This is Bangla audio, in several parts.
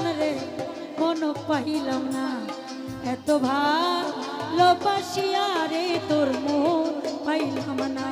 জীবন রে কোনো পাইলাম না। এত ভালোবাসিয়া রে তোর মোহ পাইলাম না।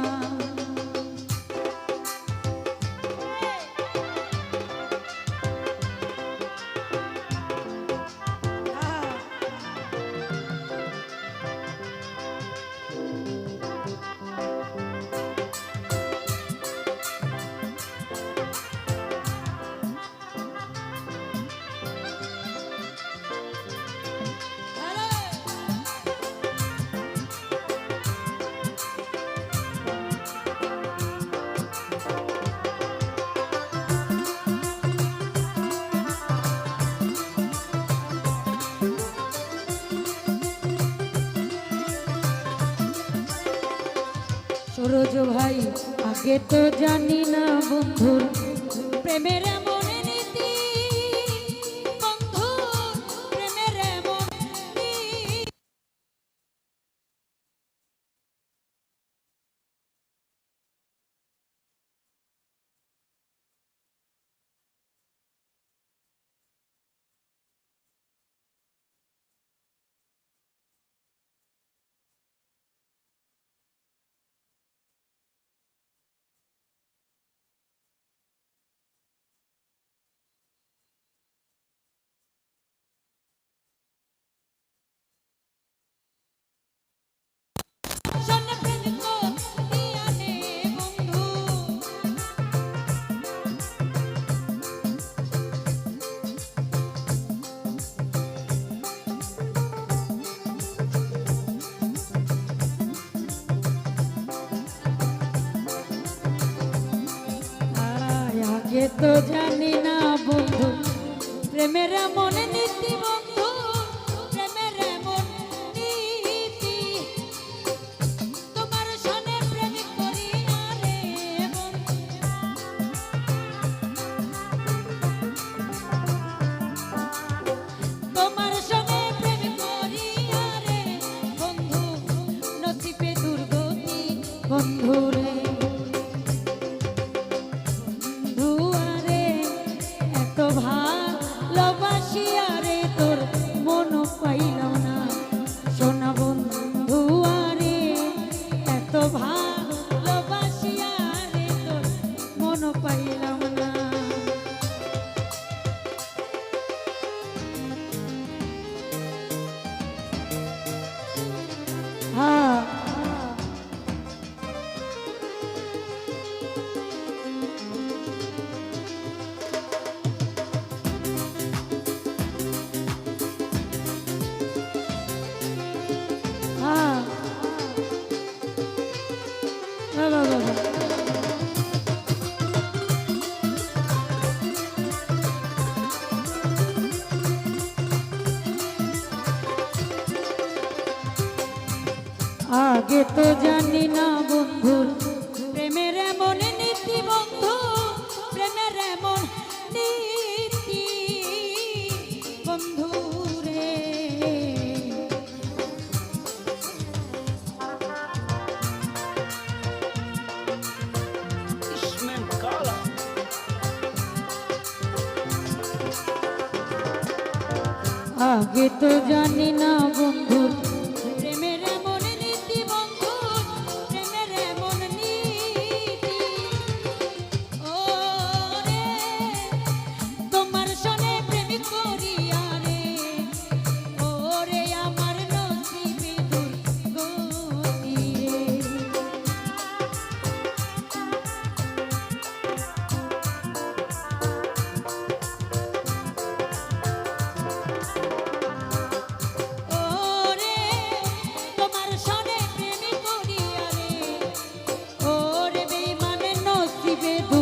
সরোজ ভাই আগে তো জানি না বন্ধুর প্রেমের এমন আগে তো জানি না বন্ধু প্রেমের মনে নীতি আগে তো জানি না বন্ধুর প্রেমের এমন নীতি বন্ধু প্রেমের এমন নীতি বন্ধু রে। আগে তো জানি না baby.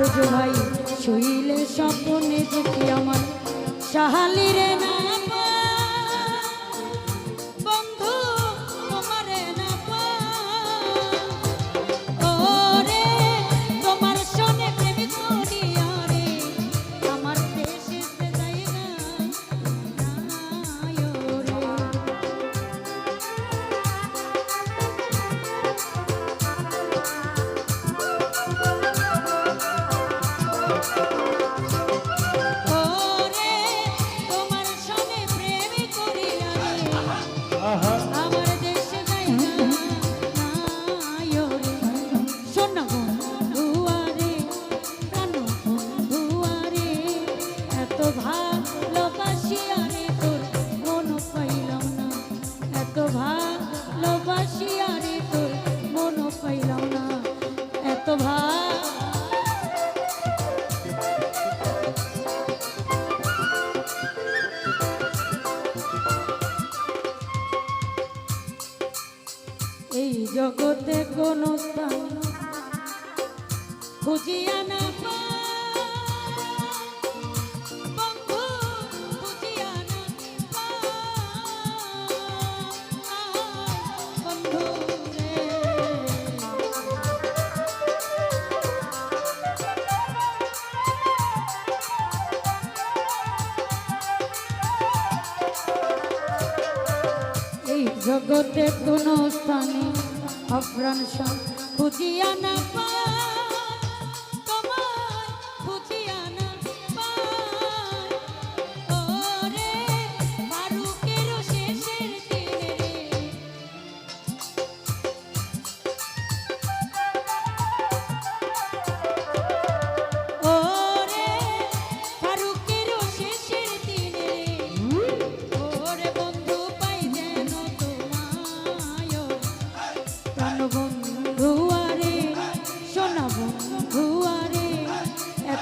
ধৈর্য ভাই শৈলে স্বপ্নে দেখি আমার সাহালি জগতে কোন স্থান খুঁজিয়া না জগতে কোনো স্থানে অপ্রাণ সব খুঁজিয়া না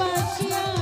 বাসিয়া